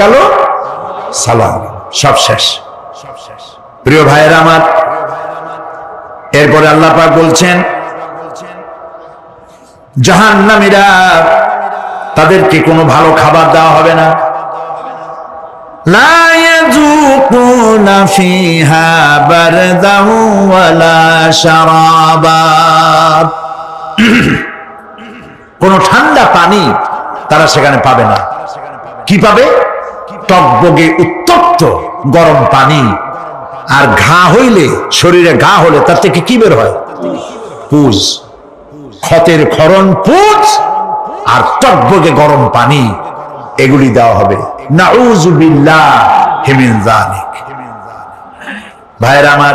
গেল? সালাম, সব শেষ। প্রিয় ভাইয়ের আমার, এরপরে তাদেরকে কোনো ভালো খাবার দেওয়া হবে না। কোন ঠান্ডা পানি তারা সেখানে পাবে না। কি পাবে? টকবগে উত্তপ্ত গরম পানি। আর ঘা হইলে, শরীরে ঘা হলে তার থেকে কি বের হয়? পুজ। ক্ষতের ক্ষরণ পুজ, আর টকবগে গরম পানি, এগুলি দেওয়া হবে। ভাইরা আমার,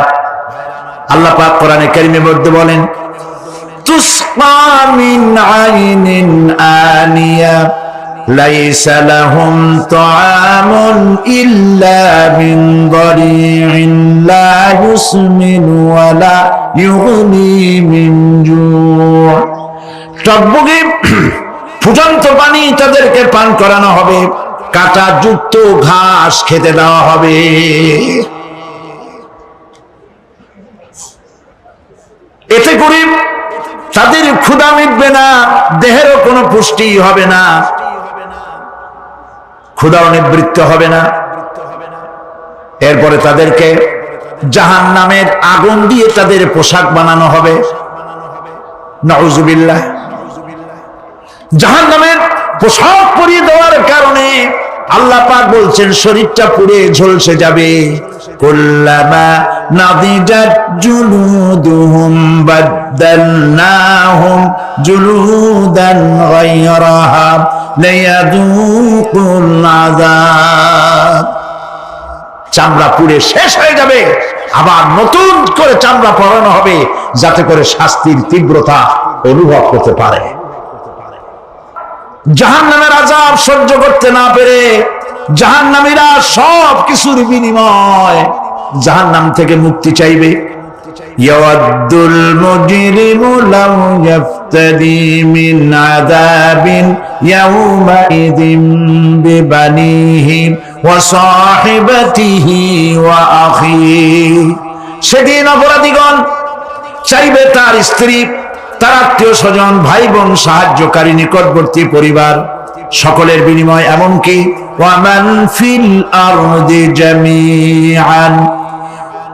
আল্লাহ পাক কোরআনে কারিমের মধ্যে বলেন, তুসকা মিন আইনিন আনিয়া। ليس لهم طعام إلا من ضريع لا يسمن ولا يغني من جوع টকবগে ফুটন্ত পানি তাদেরকে পান করানো হবে কাটা যুক্ত ঘাস খেতে দেওয়া হবে এতে করে তাদের ক্ষুধা মিটবে না দেহেরও কোনো পুষ্টি হবে না ক্ষুধাও নিবৃত্ত হবে না। এরপরে তাদেরকে জাহান নামের আগুন দিয়ে তাদের পোশাক বানানো হবে। নজুবিল্লাহ জাহান নামের পোশাক পরিয়ে দেওয়ার কারণে আল্লাহ পাক বলছেন, শরীরটা পুড়ে ঝলসে যাবে। কুল্লামা চামড়া পুড়ে শেষ হয়ে যাবে। আবার নতুন করে চামড়া পড়ানো হবে যাতে করে শাস্তির তীব্রতা অনুভব করতে পারে। জাহান নামের আজাব সহ্য করতে না পেরে জাহান নামীরা সব কিছুর বিনিময় জাহান নাম থেকে মুক্তি চাইবে। يفتدي من عذاب يومئذ ببنيه وصاحبته وأخيه সেদিন অপরাধীগণ চাইবে তার স্ত্রী তার আত্মীয় স্বজন ভাই বোন সাহায্যকারী নিকটবর্তী পরিবার সকলের বিনিময় এমনকি ওয়ামান ফিল আরদি জামিআন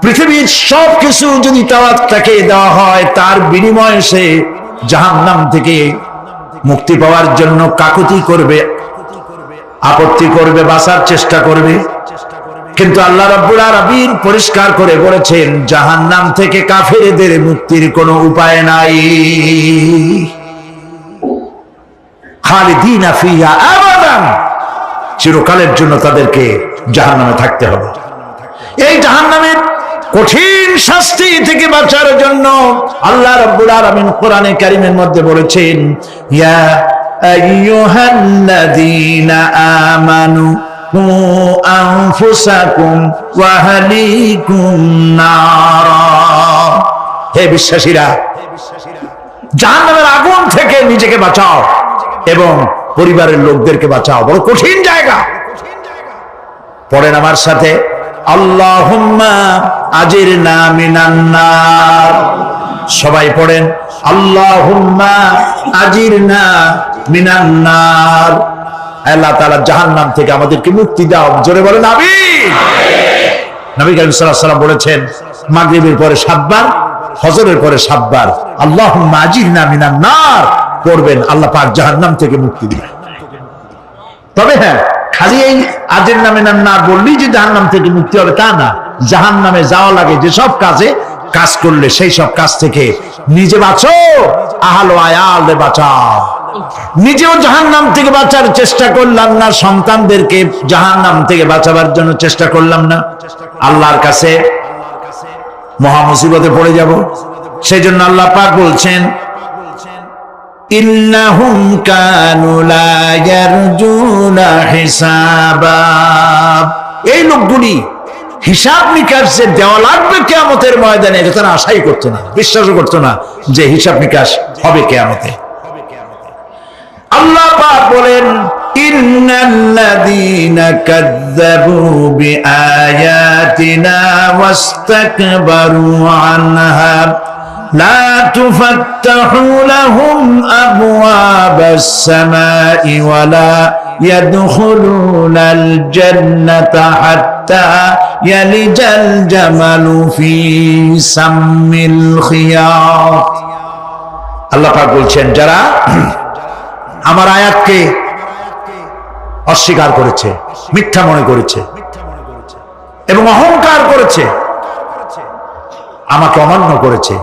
পৃথিবীর সব কিছু যদি তাওয়াত তাকে দেওয়া হয় তার বিনিময়ে সে জাহান্নাম থেকে মুক্তি পাওয়ার জন্য কাকুতি করবে, আপত্তি করবে, বাঁচার চেষ্টা করবে। কিন্তু আল্লাহ রাব্বুল আলামিন পরিষ্কার করে বলেছেন, জাহান্নাম থেকে কাফেরদের মুক্তির কোনো উপায় নাই। খালিদিনা ফিহা আবাদান। চিরকালের জন্য তাদেরকে জাহান্নামে থাকতে হবে। এই জাহান্নামের কঠিন শাস্তি থেকে বাঁচার জন্য আল্লাহ রাব্বুল আলামিন কোরআনে কারিমের মধ্যে বলেছেন, ইয়া আইয়ুহাল্লাযীনা আমানু কু আনফুসাকুম ওয়া আহলিকুম নারা। হে বিশ্বাসীরা, জাহান্নামের আগুন থেকে নিজেকে বাঁচাও এবং পরিবারের লোকদেরকে বাঁচাও। বড় কঠিন জায়গা। পড়েন আমার সাথে, আল্লাহুম্মা আজির মিনান্নার সবাই পড়েন, আল্লাহুম্মা আজির না মিনান্নার আল্লাহ তাআলা জাহান্নাম থেকে আমাদেরকে মুক্তি দাও। জোরে বলেন, আমিন। নবী করিম বলেছেন, মাগরিবের পরে সাতবার ফজরের পরে সাতবার, আল্লাহুম্মা আজিরনা মিনান্নার। পড়বেন, আল্লাহ পাক জাহান্নাম থেকে মুক্তি দিবেন। তবে হ্যাঁ খালি এই আজের নামে না বললেই যে জাহান নাম থেকে মুক্তি হবে তা না। জাহান নামে যাওয়া লাগে যেসব কাজে, কাজ করলে সেই সব কাজ থেকে নিজে বাঁচো, আহালো আয়াল বাঁচাও। নিজেও জাহান নাম থেকে বাঁচার চেষ্টা করলাম না, সন্তানদেরকে জাহান নাম থেকে বাঁচাবার জন্য চেষ্টা করলাম না। আল্লাহর কাছে মহা মুসিবতে পড়ে যাব। সেই জন্য আল্লাহ পাক বলছেন ইন্নাহুম কানু লা ইয়ারজুনা হিসাবা। এই লোকগুলি হিসাব নিকাশ যে দেওয়া লাগবে কেয়ামতের ময়দানে, এটা তারা আশাই করতো না, বিশ্বাসও করতো না যে হিসাব নিকাশ হবে কেয়ামতে। আল্লাহ পাক বলেন, ইন্নাল্লাযীনা কাযযাবু বিআয়াতিনা ওয়াস্তাকবারু আনহা। لا تفتح لهم أبواب السماء ولا يدخلون الجنة حتى يلج الجمل في سم الخياط আল্লাহ পাক বলছেন যারা আমার আয়াতকে অস্বীকার করেছে মিথ্যা মনে করেছে এবং অহংকার করেছে আমাকে অমান্য করেছে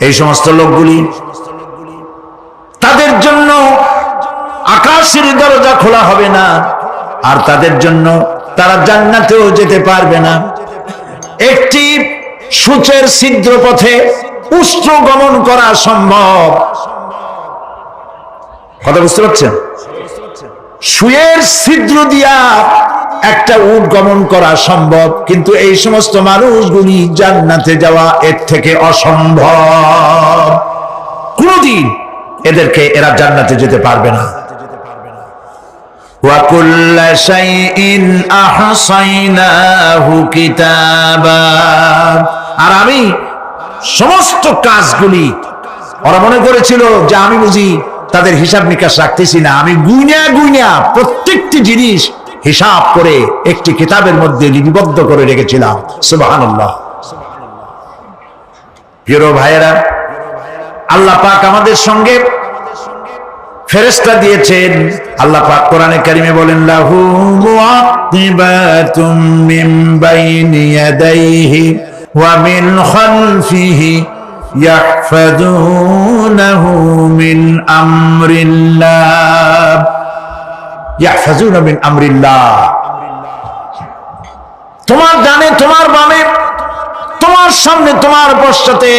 এই সমস্ত লোকগুলি, তাদের জন্য আকাশের দরজা খোলা হবে না, আর তাদের জন্য তারা জান্নাতেও যেতে পারবে না। একটি সূচের ছিদ্র পথে উষ্ট্র গমন করা সম্ভব। কথা বুঝতে পারছেন? সুয়ের ছিদ্র দিয়া একটা উট গমন করা সম্ভব কিন্তু এই সমস্ত মানুষগুলি জান্নাতে যাওয়া এর থেকে অসম্ভব কোনদিন এদেরকে এরা জান্নাতে যেতে পারবে না وكل شيء أحصيناه كتابا আর আমি সমস্ত কাজগুলি ওরা মনে করেছিল যে আমি বুঝি তাদের হিসাব নিকাশ রাখতেছি না আমি গুইনা গুইনা প্রত্যেকটি জিনিস হিসাব করে একটি কিতাবের মধ্যে লিপিবদ্ধ করে রেখেছিলাম। সুবহানাল্লাহ। প্রিয় ভাইয়েরা, আল্লাহ পাক আমাদের সঙ্গে ফেরেস্তা দিয়েছেন। আল্লাহ পাক কোরআনে কারিমে বলেন, লাহু মুআকিবাতুম মিন বাইনি ইয়াদাইহি ওয়া মিন খালফিহি ইয়াহফাজুনাহু মিন আমরিল্লাহ। মিন আমরিল্লাহ তোমার ডানে তোমার বামে তোমার সামনে তোমার পশ্চাতে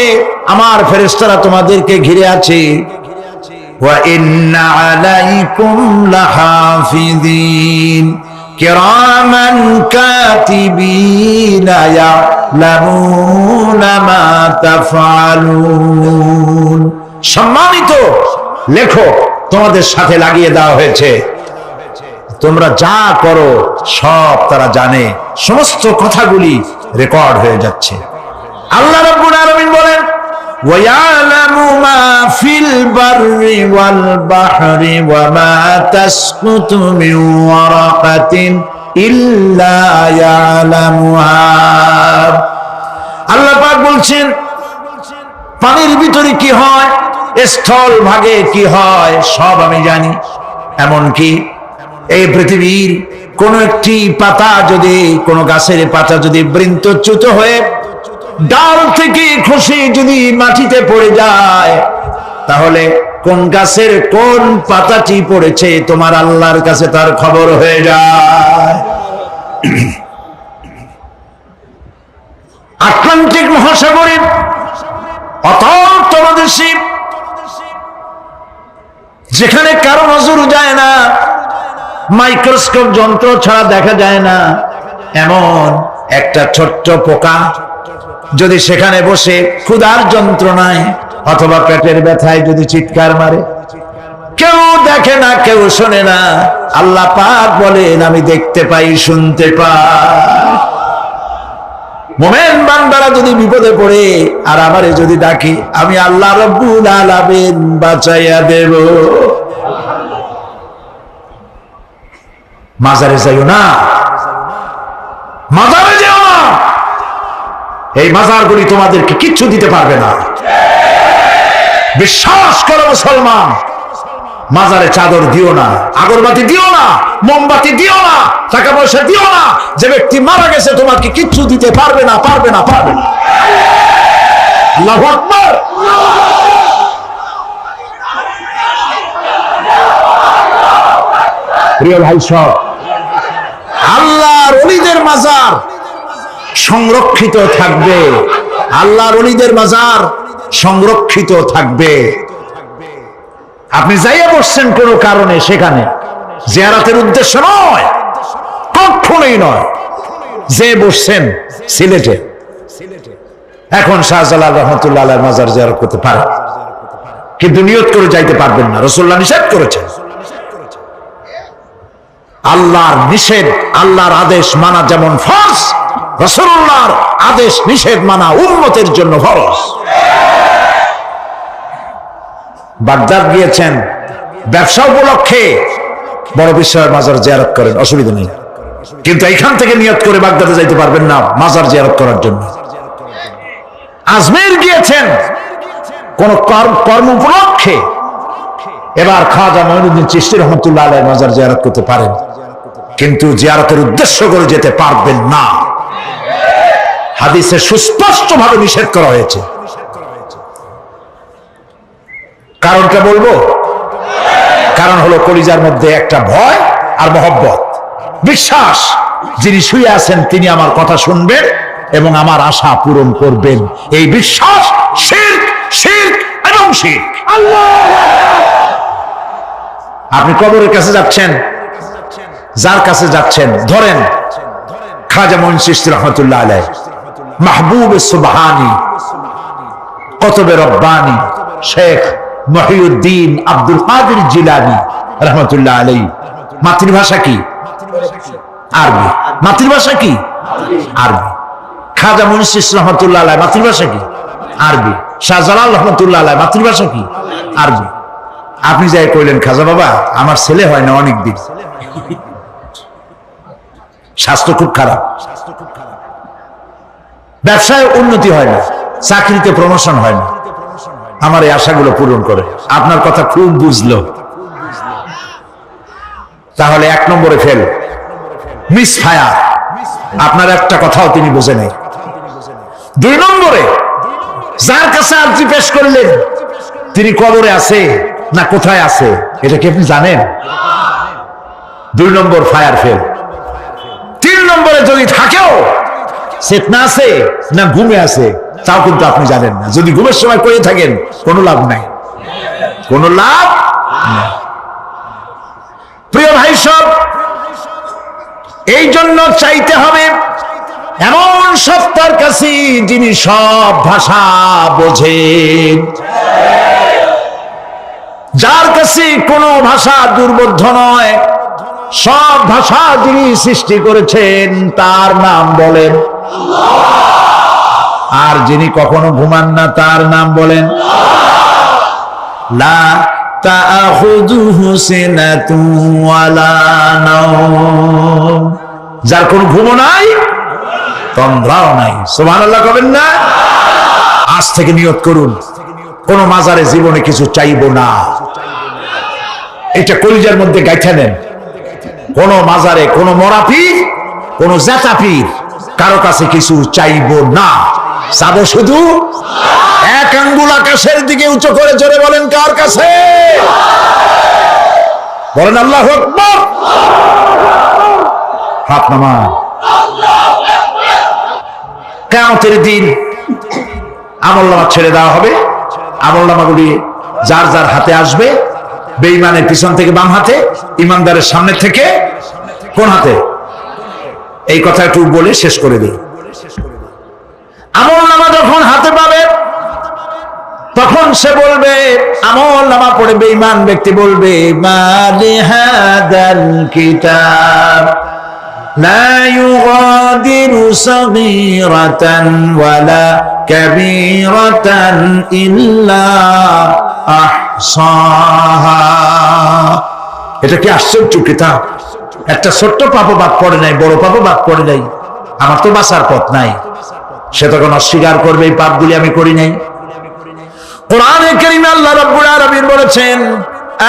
আমার ফেরেশতারা তোমাদেরকে ঘিরে আছে وإن عليكم لحافظين كراما كاتبين يعلمون ما تفعلون সম্মানিত লেখো তোমাদের সাথে লাগিয়ে দেওয়া হয়েছে তোমরা যা করো সব তারা জানে সমস্ত কথাগুলি রেকর্ড হয়ে যাচ্ছে আল্লাহ রাব্বুল আলামিন বলেন ويعلم ما في البر والبحر وما تسقط من ورقة إلا يعلمها আল্লাহ পাক বলছেন পানির ভিতরে কি হয় স্থল ভাগে কি হয় সব আমি জানি এমনকি এই পৃথিবীর কোন একটি পাতা যদি, কোন গাছের পাতা যদি বৃন্তচ্যুত হয়ে ডাল থেকে খসে যদি মাটিতে পড়ে যায়, তাহলে কোন গাছের কোন পাতাটি পড়েছে তোমার আল্লাহর কাছে তার খবর হয়ে যায়। আটলান্টিক মহাসাগরে অতল তলদেশে, যেখানে কারও নজর যায় না মাইক্রোস্কোপ যন্ত্র ছাড়া দেখা যায় না। এমন একটা ছোট্ট পোকা যদি সেখানে বসে ক্ষুধার যন্ত্রণায় অথবা পেটের ব্যথায় যদি চিৎকার মারে। কেউ দেখে না, কেউ শোনে না। আল্লাহ পাক বলেন, আমি দেখতে পাই, শুনতে পাই। মোমেন বান্দারা যদি বিপদে পড়ে আর আমারে যদি ডাকি, আমি আল্লাহ রব্বুল আলামিন বাঁচাইয়া দেব। মাজারে যাইও না। মাজারে যেও না। এই মাজারগুলি তোমাদেরকে কিচ্ছু দিতে পারবে না। বিশ্বাস করো মুসলমান, মাজারে চাদর দিও না, আগরবাতি দিও না, মোমবাতি দিও না, টাকা পয়সা দিও না। যে ব্যক্তি মারা গেছে তোমাকে কিচ্ছু দিতে পারবে না পারবে না পারবে না। প্রিয় ভাই সব আল্লাহর অলিদের মাজার সংরক্ষিত থাকবে। আল্লাহর অলিদের মাজার সংরক্ষিত থাকবে। আপনি যাইয়া বসছেন কোনো কারণে সেখানে। জিয়ারাতের উদ্দেশ্য নয় কখনোই নয়। যে বসছেন, সিলেটে। এখন শাহজালাল রহমতুল্লাহ মাজার জিয়ারত করতে পারে। কিন্তু নিয়ত করে যাইতে পারবেন না। রসুল্লাহ নিষেধ করেছেন। আল্লাহর নিষেধ, আল্লাহর আদেশ মানা যেমন ফরজ রসুল্লাহর আদেশ নিষেধ মানা উন্মতের জন্য ফরজ। বাগদাদ গিয়েছেন, ব্যবসা উপলক্ষে বড় বিশ্বের মাজার জিয়ারত করেন, অসুবিধা নেই। কিন্তু এখান থেকে নিয়ত করে বাগদাদে যাইতে পারবেন না মাজার জিয়ারত করার জন্য। আজমের গিয়েছেন, কোন কর্ম- উপলক্ষে। এবার খাজা মঈনুদ্দিন চিশতি রহমতুল্লাহ আলাই মাজার জিয়ারত করতে পারেন। কিন্তু জিয়ারতের উদ্দেশ্য করে যেতে পারবেন না। হাদিসে সুস্পষ্ট ভাবে নিষেধ করা হয়েছে। কারণটা বলব? কারণ হলো কলিজার মধ্যে একটা ভয় আর মহব্বত। বিশ্বাস, যিনি শুয়ে আছেন, তিনি আমার কথা শুনবেন এবং আমার আশা পূরণ করবেন। এই বিশ্বাস এবং আপনি কবরের কাছে যাচ্ছেন যার কাছে যাচ্ছেন, ধরেন, খাজা মঈন সৃষ্টি রহমতুল্লাহ আলাই মাহবুব সুবহানি, কতবে রব্বানি, শেখ মহিউদ্দিন আব্দুল কাদের জিলানি রহমতুল্লাহ আলাই মাতৃভাষা কি? আরবি। মাতৃভাষা কি? আরবি। খাজা মুন্সিস রহমতুল্লাহ আলাই মাতৃভাষা কি? আরবি। শাহজালাল রহমতুল্লাহ আলাই মাতৃভাষা কি? আরবি। আপনি যাই কইলেন, খাজা বাবা, আমার ছেলে হয় না অনেক দিন স্বাস্থ্য খুব খারাপ। ব্যবসায় উন্নতি হয় না, চাকরিতে প্রমোশন হয় না। আমার এই আশাগুলো পূরণ করে। আপনার কথা খুব বুঝলো। তাহলে এক নম্বরে ফেল মিস ফায়ার আপনার একটা কথাও তিনি বোঝে নাই। দুই নম্বরে, যার কাছে আর্জি পেশ করলেন, তিনি কবরে আছে না কোথায় আছে, এটা কি আপনি জানেন? দুই নম্বর ফায়ার ফেল তিন নম্বরে যদি থাকেও চেতনা আছে না ঘুমে আছে তাও কিন্তু আপনি জানেন না। যদি ঘুমের সময় করে থাকেন, কোনো লাভ নাই। কোনো লাভ প্রিয় ভাই সব এই জন্য চাইতে হবে, এমন সত্তার কাছে যিনি সব ভাষা বোঝেন। যার কাছে কোনো ভাষা দুর্বোধ্য নয় সব ভাষা যিনি সৃষ্টি করেছেন, তার নাম বলেন। আর যিনি কখনো ঘুমান না, তার নাম বলেন। যার কোন ঘুমো নাই, তন্দ্রাও নাই। সুবহানাল্লাহ কবেন না? আজ থেকে নিয়ত করুন, কোন মাজারে জীবনে কিছু চাইব না। এটা কলিজার মধ্যে গাইথা নেন। কোন মাজারে, কোন মরাপীর কোন জেতাপীর কারও কাছে কিছু চাইব না। চাবো শুধু? এক আঙ্গুল আকাশের দিকে উঁচু করে জোরে বলেন, কার কাছে? বলেন, আল্লাহ হাত নামা কেমতের দিন আমল নামা ছেড়ে দেওয়া হবে। আমল নামাগুলি যার যার হাতে আসবে। বেঈমানের পিছন থেকে বাম হাতে ইমানদারের সামনে থেকে কোন হাতে এই কথা একটু বলে শেষ করে দিই আমল নামা যখন হাতে পাবে তখন সে বলবে আমল নামা পড়ে বেঈমান ব্যক্তি বলবে মালি হাদাল কিতাব لا يغادر صغيرة ولا كبيرة إلا أحصاها এটা কি আশ্চর্য কিতাব একটা ছোট্ট পাপও বাদ পড়ে নাই বড় পাপও বাদ পড়ে নাই আমার তো বাঁচার পথ নাই সে তখন অস্বীকার করবে এই পাপগুলি আমি করি নাই কোরআনে কারিমে আল্লাহ রাব্বুল আলামিন বলেছেন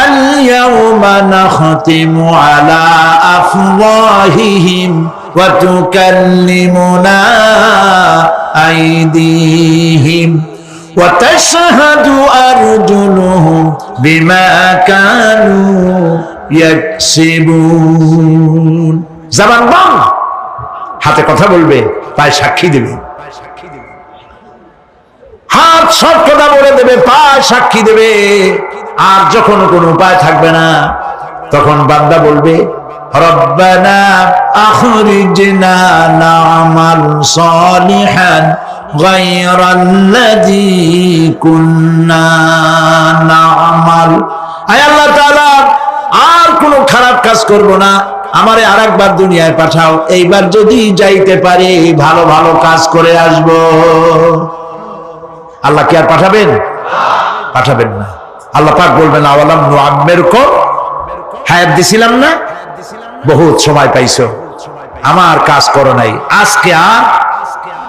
اليوم نختم على أفواههم وتكلمنا أيديهم وتشهد أرجلهم بما كانوا يكسبون জবান বন্ধ হাতে কথা বলবে পায়ে সাক্ষী দেবে হাত সব কথা বলে দেবে পায়ে সাক্ষী দেবে আর যখন কোনো উপায় থাকবে না তখন বান্দা বলবে রব্বানা আখরিজনা নামাল সালিহান غير الذي كنا نعمل আয় আল্লাহ তাআলা আর কোনো খারাপ কাজ করব না আমারে আর একবার দুনিয়ায় পাঠাও এইবার যদি যাইতে পারি ভালো ভালো কাজ করে আসব আল্লাহ কি আর পাঠাবেন পাঠাবেন না আল্লাহ পাক বলবেন আওয়ালাম আম্মের কো হায়াত দিছিলাম না বহুত সময় পাইছো আমার কাজ করো নাই আজকে আর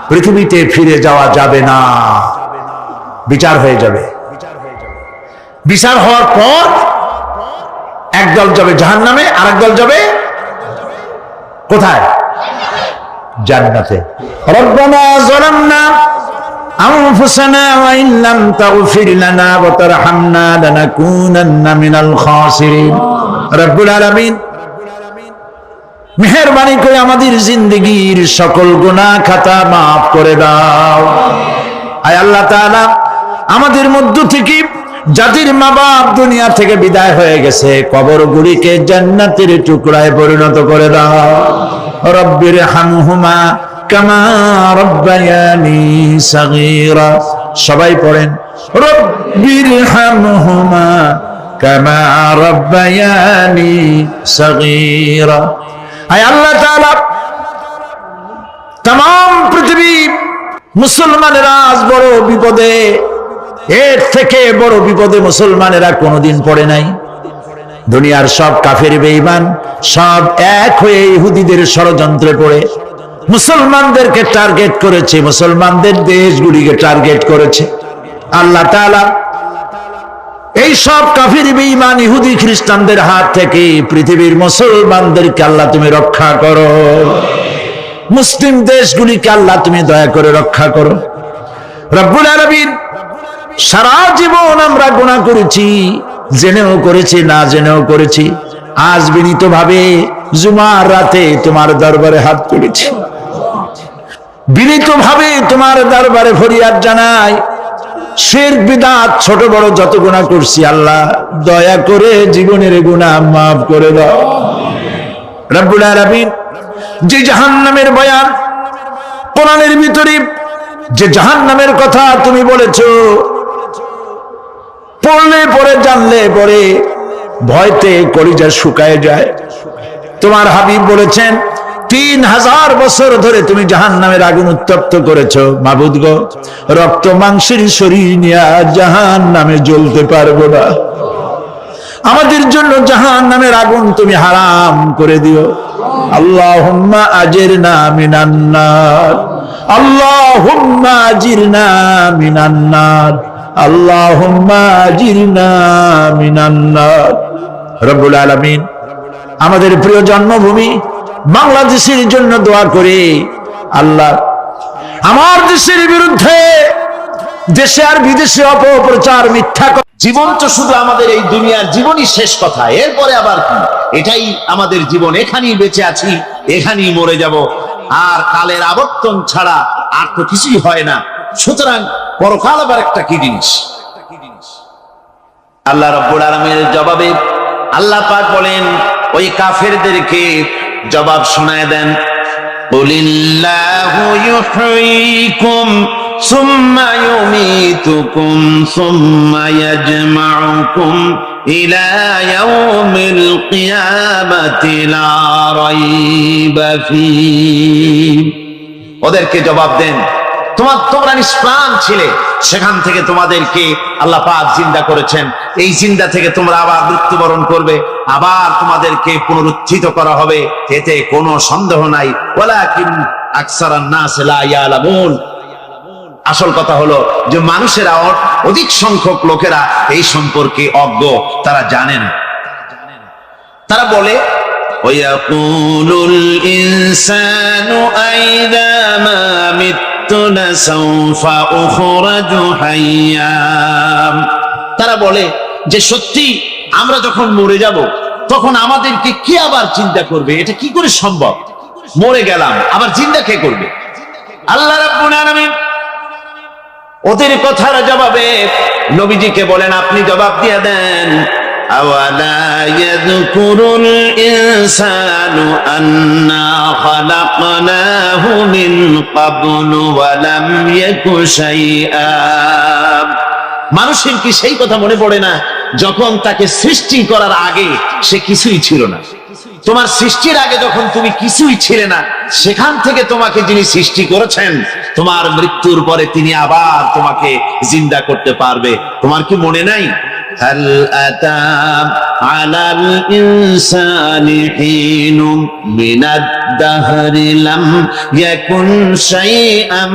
পৃথিবীতে ফিরে যাওয়া যাবে না বিচার হয়ে যাবে বিচার হওয়ার পর একদল যাবে জাহান নামে আর একদল যাবে কোথায় জান্নাতে রব্বানা যালামনা أنفسنا وإن لم تغفر لنا وترحمنا لنكونن من الخاسرين رب العالمين মেহরবানি করে আমাদের জিন্দগির সকল গুনাহ খাতা মাফ করে দাও। আয় আল্লাহ তাআলা, আমাদের মধ্য থেকে যাদের মা বাপ দুনিয়া থেকে বিদায় হয়ে গেছে কবর গুড়িকে জান্নাতের টুকরায় পরিণত করে দাও। রব্বির হামহুমা কামা রব্বায়ানি সাগীরা। সবাই পড়েন রব্বির হামহুমা কামা রব্বায়ানি সাগীরা। আয় আল্লাহ তাআলা তাম পৃথিবী মুসলমানেরা আজ বড় বিপদে, এর থেকে বড় বিপদে মুসলমানেরা কোনোদিন পড়ে নাই। দুনিয়ার সব কাফের বেঈমান, সব এক হয়ে ইহুদিদের ষড়যন্ত্রে পড়ে। মুসলমানদেরকে টার্গেট করেছে, মুসলমানদের দেশগুলিকে টার্গেট করেছে। আল্লাহ তাআলা এই সব কাফির, বেঈমান, ইহুদি খ্রিস্টানদের হাত থেকে পৃথিবীর মুসলমানদেরকে আল্লাহ তুমি রক্ষা করো। মুসলিম দেশগুলিকে আল্লাহ তুমি দয়া করে রক্ষা করো। রব্বুল আলামিন, সারা জীবন আমরা গুণা করেছি, জেনেও করেছি, না জেনেও করেছি। আজ বিনীত ভাবে জুমার রাতে তোমার দরবারে হাত তুলেছি। বিনীত ভাবে তোমার দরবারে ফরিয়াদ জানাই শের বিদাত, ছোট বড় যত গুণা করছি, আল্লাহ দয়া করে জীবনের গুণা মাফ করে দাও। রব্বুল আলামিন যে জাহান্নামের বয়ান কোরআনের ভিতরে, যে জাহান্নামের কথা তুমি বলেছ, পড়লে পরে, জানলে পরে, ভয়তে কলিজা শুকায় যায়। তোমার হাবিব বলেছেন তিন হাজার বছর ধরে তুমি জাহান নামের আগুন উত্তপ্ত করেছ। মাবুদ গো, রক্ত, মাংসের শরীর নিয়ে জাহান নামে জ্বলতে পারব না। আমাদের জন্য জাহান নামের আগুন তুমি হারাম করে দিও। আল্লাহ আজের না মিনান্নার। আল্লাহ আজির না মিনান্নার। আল্লাহ আজিরনা মিনান্নার। রব্বুল আলামিন, আমাদের প্রিয় জন্মভূমি বাংলাদেশের জন্য দোয়া করে। আল্লাহ, আমার দেশের বিরুদ্ধে দেশে আর বিদেশে অপপ্রচার, মিথ্যা জীবন তো শুধু আমাদের এই দুনিয়ার জীবনই শেষ কথা। এরপরে আবার কি? এটাই আমাদের জীবন। এখানেই বেঁচে আছি, এখানেই মরে যাব। আর কালের আবর্তন ছাড়া আর তো কিছুই হয় না। সুতরাং পরকাল আবার একটা কি জিনিস? আল্লাহ রব্বুল আলমের জবাবে আল্লাহ পাক বলেন, ওই কাফেরদেরকে জবাব শোনায় দেন বলিল্লাহু ইউহিকুম সুম্মা ইউমিতুকুম সুম্মা ইয়াজমাউকুম ইলা ইয়াউমিল কিয়ামাতি লা রাইবা ফি. ওদেরকে জবাব দেন তোমার তোমরা নিষ্প্রাণ ছিলে সেখান থেকে তোমাদেরকে আল্লাহ পাক জিন্দা করেছেন এই জিন্দা থেকে তোমরা আবার মৃত্যুবরণ করবে আবার তোমাদেরকে পুনরুত্থিত করা হবে এতে কোনো সন্দেহ নাই ওয়ালাকিন আকসারান নাস লা ইয়ালামুন আসল কথা হলো যে মানুষেরা অ- অধিক সংখ্যক লোকেরা এই সম্পর্কে অজ্ঞ তারা জানে না তারা বলে ويقول الإنسان أئذا ما مت لسوف أخرج حيا তারা বলে, যে সত্যি আমরা যখন মরে যাব, তখন আমাদেরকে কে আবার চিন্তা করবে? এটা কি করে সম্ভব? মরে গেলাম, আবার চিন্তা কে করবে? আল্লাহ রাব্বুল আলামিন ওদের কথার জবাবে নবীজিকে বলেন, আপনি জবাব দিয়ে দেন أولا يذكر الإنسان أنا خلقناه من قبل ولم يك شيئا মানুষের কি সেই কথা মনে পড়ে না যখন তাকে সৃষ্টি করার আগে সে কিছুই ছিল না তোমার সৃষ্টির আগে যখন তুমি কিছুই ছিলে না সেখান থেকে তোমাকে যিনি সৃষ্টি করেছেন তোমার মৃত্যুর পরে তিনি আবার তোমাকে জিন্দা করতে পারবে তোমার কি মনে নাই هل أتى على الإنسان حين من الدهر لم يكن شيئا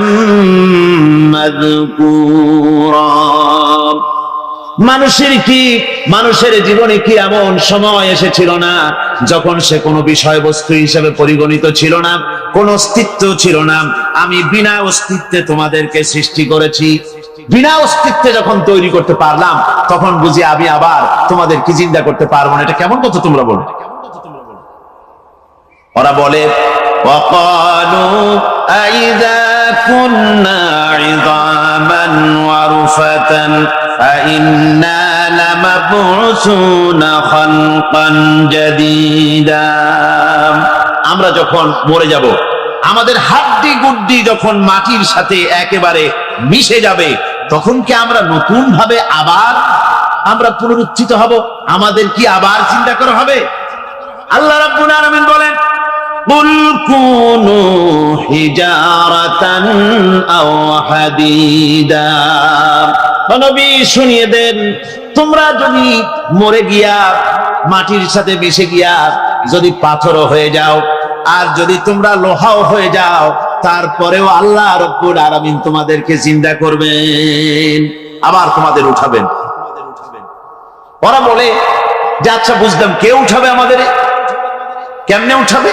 مذكورا মানুষের কি মানুষের জীবনে কি এমন সময় এসেছিল না যখন সে কোনো বিষয়বস্তু হিসেবে পরিগণিত ছিল না কোন অস্তিত্ব ছিল না আমি বিনা অস্তিত্বে তোমাদেরকে সৃষ্টি করেছি বিনা অস্তিত্বে যখন তৈরি করতে পারলাম, তখন বুঝি আমি আবার তোমাদের কি চিন্তা করতে পারব না। এটা কেমন কথা তোমরা বলো? ওরা বলে আমরা যখন মরে যাব, আমাদের হাড্ডি গুড্ডি যখন মাটির সাথে একেবারে মিশে যাবে তখন কি আমরা নতুন ভাবে আবার আমরা পুনরুত্থিত হব আমাদের কি আবার চিন্তা করা হবে আল্লাহ রাব্বুল আলামিন বলেন قل كونوا حجارة أو حديدا নবী শুনিয়ে দেন তোমরা যদি মরে গিয়া মাটির সাথে মিশে গিয়া যদি পাথরও হয়ে যাও আর যদি তোমরা লোহাও হয়ে যাও তারপরেও আল্লাহ রব্বুল আলামিন তোমাদেরকে চিন্তা করবেন, আবার তোমাদের উঠাবেন। ওরা বলে যে আচ্ছা বুঝলাম, কে উঠাবে আমাদের কেমনে উঠাবে?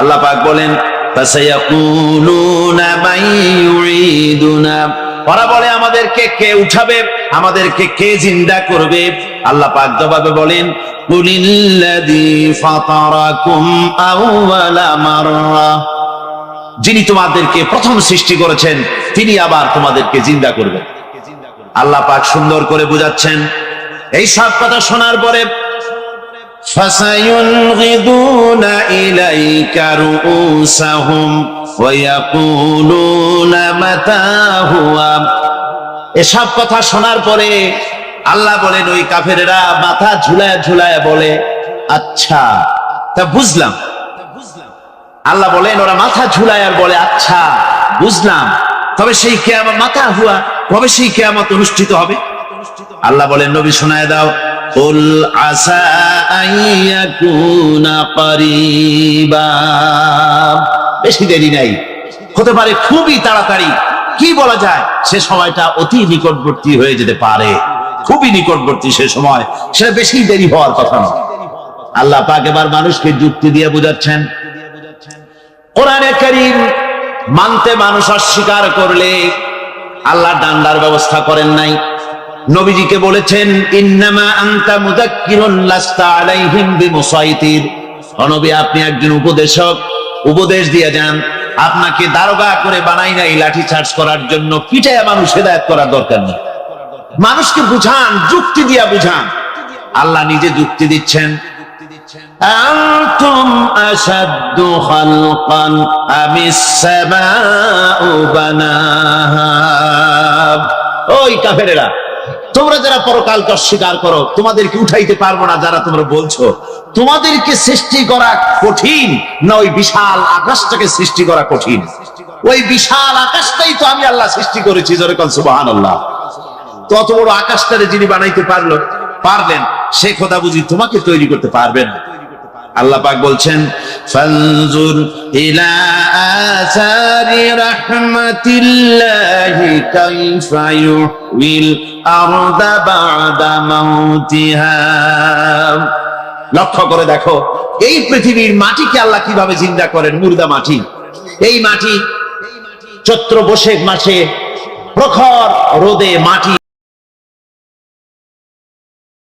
আল্লাহ পাক বলেন ওরা বলে, আমাদেরকে কে উঠাবে? আমাদেরকে কে জিন্দা করবে? আল্লাহ পাক জবাবে বলেন, কুলিল্লাযী ফাতারাকুম আউওয়ালা মাররা। যিনি তোমাদেরকে প্রথম সৃষ্টি করেছেন তিনি আবার তোমাদেরকে জিন্দা করবেন আল্লাহ পাক সুন্দর করে বুঝাচ্ছেন এই সব কথা শোনার পরে فسينغضون إليك رؤوسهم ويقولون متى هو এসব কথা শোনার পরে আল্লাহ বলেন ওই কাফেরেরা মাথা ঝুলায় ঝুলায় বলে আচ্ছা তা বুঝলাম আল্লাহ বলেন ওরা মাথা ঝুলায় আর বলে আচ্ছা বুঝলাম তবে সেই কেয়ামত মাথা হুয়া কবে সেই কেয়ামত অনুষ্ঠিত হবে আল্লাহ বলেন নবী শোনায় দাও قل عسى أن يكون قريبا বেশি দেরি নাই হতে পারে খুবই তাড়াতাড়ি কি বলা যায় সে সময়টা অতি নিকটবর্তী হয়ে যেতে পারে খুবই নিকটবর্তী সে সময় সেটা বেশি দেরি হওয়ার কথা নয় আল্লাহ পাক এবার মানুষকে যুক্তি দিয়ে বুঝাচ্ছেন কোরআনে করিম মানতে মানুষ অস্বীকার করলে আল্লাহ ডান্ডার ব্যবস্থা করেন নাই। নবীজিকে বলেছেন, ইন্নামা আনতা মুযাক্কিরুন লাস্তা আলাইহিম বিমুসাইতির। নবী, আপনি একজন উপদেশক, উপদেশ দিয়ে যান। আপনাকে দারোগা করে বানাই নাই লাঠি চার্জ করার জন্য পিটায়া মানুষ হেদায়েত করার দরকার নেই। মানুষকে বুঝান, যুক্তি দিয়া বুঝান। আল্লাহ নিজে যুক্তি দিচ্ছেন। أنتم أشد خلقا أم السماء بناها ওই কাফেরেরা তোমরা যারা পরকালকে অস্বীকার করো তোমাদেরকে উঠাইতে পারবো না যারা তোমরা বলছো তোমাদেরকে সৃষ্টি করা কঠিন না ওই বিশাল আকাশটাকে সৃষ্টি করা কঠিন ওই বিশাল আকাশটাই তো আমি আল্লাহ সৃষ্টি করেছি জোরে কল সুবাহান আল্লাহ তত বড় আকাশটারে যিনি বানাইতে পারলো পারলেন সে কথা বুঝি তোমাকে তৈরি করতে পারবেন না আল্লাহ পাক বলছেন, ফানজুর ইলা আসারি রাহমাতিল্লাহি কাইফা ইউহিল আরদা বাদা মাউতিহা। লক্ষ্য করে দেখো, এই পৃথিবীর মাটিকে আল্লাহ কীভাবে জিন্দা করেন? মুর্দা মাটি। এই মাটি চৈত্র বৈশাখ মাসে প্রখর রোদে মাটি